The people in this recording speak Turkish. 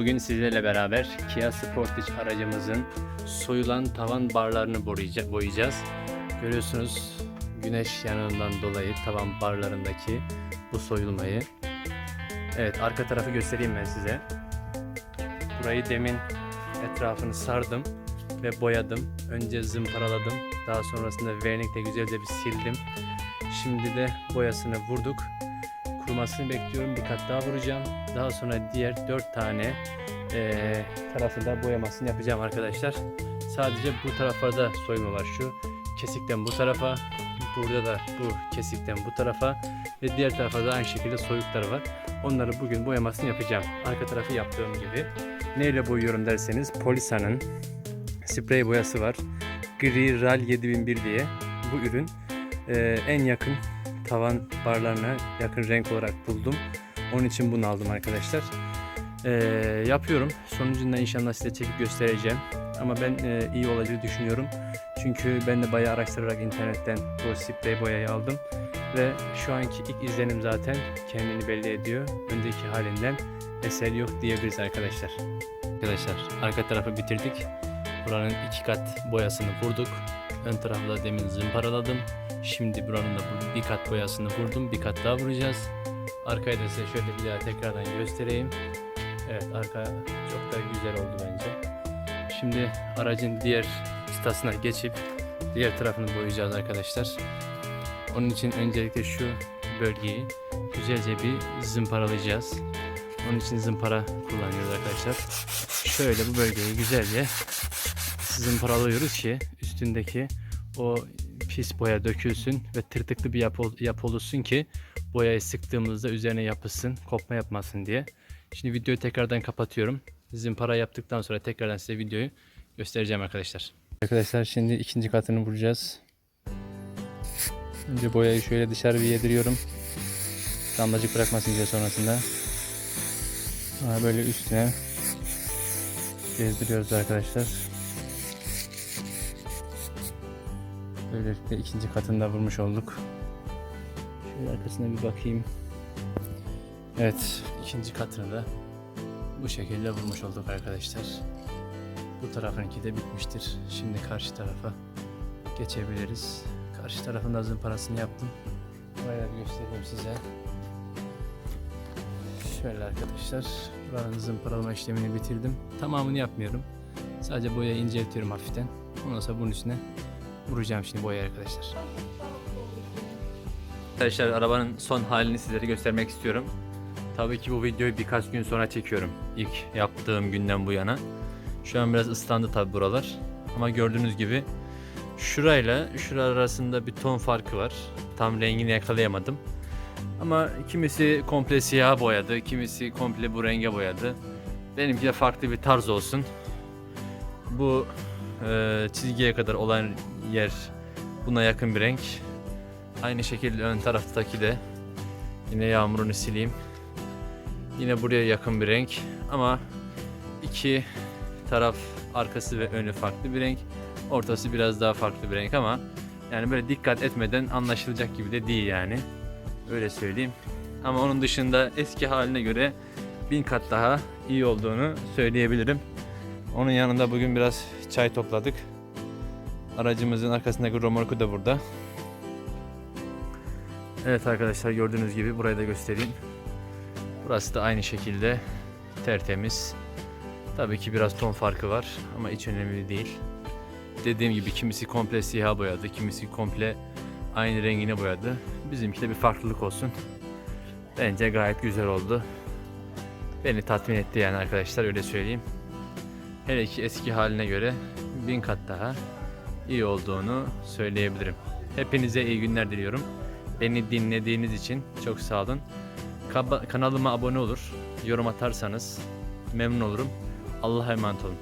Bugün sizlerle beraber Kia Sportage aracımızın soyulan tavan barlarını boyayacağız. Görüyorsunuz güneş yanığından dolayı tavan barlarındaki bu soyulmayı. Evet arka tarafı göstereyim ben size. Burayı demin etrafını sardım ve boyadım. Önce zımparaladım. Daha sonrasında vernikle güzelce bir sildim. Şimdi de boyasını vurduk kurumasını bekliyorum. Bir kat daha vuracağım. Daha sonra diğer 4 tane eee tarafı da boyamasını yapacağım arkadaşlar. Sadece bu taraflarda soyma var. Şu kesikten bu tarafa, burada da bu kesikten bu tarafa ve diğer tarafa da aynı şekilde soyukları var. Onları bugün boyamasını yapacağım. Arka tarafı yaptığım gibi. Neyle boyuyorum derseniz Polisa'nın sprey boyası var. Gri RAL 7001 diye bu ürün eee, en yakın tavan barlarına yakın renk olarak buldum. Onun için bunu aldım arkadaşlar. Ee, yapıyorum. Sonucunda inşallah size çekip göstereceğim. Ama ben e, iyi olacağını düşünüyorum. Çünkü ben de bayağı araştırarak internetten bu sprey boyayı aldım. Ve şu anki ilk izlenim zaten kendini belli ediyor. Önceki halinden eser yok diyebiliriz arkadaşlar. Arkadaşlar arka tarafı bitirdik. Buranın iki kat boyasını vurduk. Ön tarafı da demin zımparaladım. Şimdi buranın da bir kat boyasını vurdum. Bir kat daha vuracağız. Arkayı da size şöyle bir daha tekrardan göstereyim. Evet arka çok da güzel oldu bence. Şimdi aracın diğer istasına geçip diğer tarafını boyayacağız arkadaşlar. Onun için öncelikle şu bölgeyi güzelce bir zımparalayacağız. Onun için zımpara kullanıyoruz arkadaşlar. Şöyle bu bölgeyi güzelce zımparalıyoruz ki üstündeki o pis boya dökülsün ve tırtıklı bir yapı, yapı oluşsun ki boyayı sıktığımızda üzerine yapışsın, kopma yapmasın diye. Şimdi videoyu tekrardan kapatıyorum. Zımpara yaptıktan sonra tekrardan size videoyu göstereceğim arkadaşlar. Arkadaşlar şimdi ikinci katını vuracağız. Önce boyayı şöyle dışarı bir yediriyorum. Damlacık bırakmasın diye sonrasında. Sonra böyle üstüne gezdiriyoruz arkadaşlar. Böylelikle ikinci katını da vurmuş olduk. Şöyle arkasına bir bakayım. Evet, ikinci katını da bu şekilde vurmuş olduk arkadaşlar. Bu tarafınki de bitmiştir. Şimdi karşı tarafa geçebiliriz. Karşı tarafın da zımparasını yaptım. Buraya göstereyim size. Şöyle arkadaşlar, buranın zımparalama işlemini bitirdim. Tamamını yapmıyorum. Sadece boyayı inceltiyorum hafiften. Ondan sonra bunun üstüne vuracağım şimdi boya arkadaşlar. Arkadaşlar arabanın son halini sizlere göstermek istiyorum. Tabii ki bu videoyu birkaç gün sonra çekiyorum. İlk yaptığım günden bu yana. Şu an biraz ıslandı tabi buralar. Ama gördüğünüz gibi şurayla şura arasında bir ton farkı var. Tam rengini yakalayamadım. Ama kimisi komple siyah boyadı, kimisi komple bu renge boyadı. Benimki de farklı bir tarz olsun. Bu e, çizgiye kadar olan yer buna yakın bir renk. Aynı şekilde ön taraftaki de yine yağmurunu sileyim. Yine buraya yakın bir renk ama iki taraf arkası ve önü farklı bir renk. Ortası biraz daha farklı bir renk ama yani böyle dikkat etmeden anlaşılacak gibi de değil yani. Öyle söyleyeyim. Ama onun dışında eski haline göre bin kat daha iyi olduğunu söyleyebilirim. Onun yanında bugün biraz çay topladık. Aracımızın arkasındaki romorku da burada. Evet arkadaşlar gördüğünüz gibi burayı da göstereyim. Burası da aynı şekilde tertemiz. Tabii ki biraz ton farkı var ama hiç önemli değil. Dediğim gibi kimisi komple siyah boyadı, kimisi komple aynı rengine boyadı. Bizimki de bir farklılık olsun. Bence gayet güzel oldu. Beni tatmin etti yani arkadaşlar öyle söyleyeyim. Hele ki eski haline göre bin kat daha iyi olduğunu söyleyebilirim. Hepinize iyi günler diliyorum. Beni dinlediğiniz için çok sağ olun. Kanalıma abone olur, yorum atarsanız memnun olurum. Allah'a emanet olun.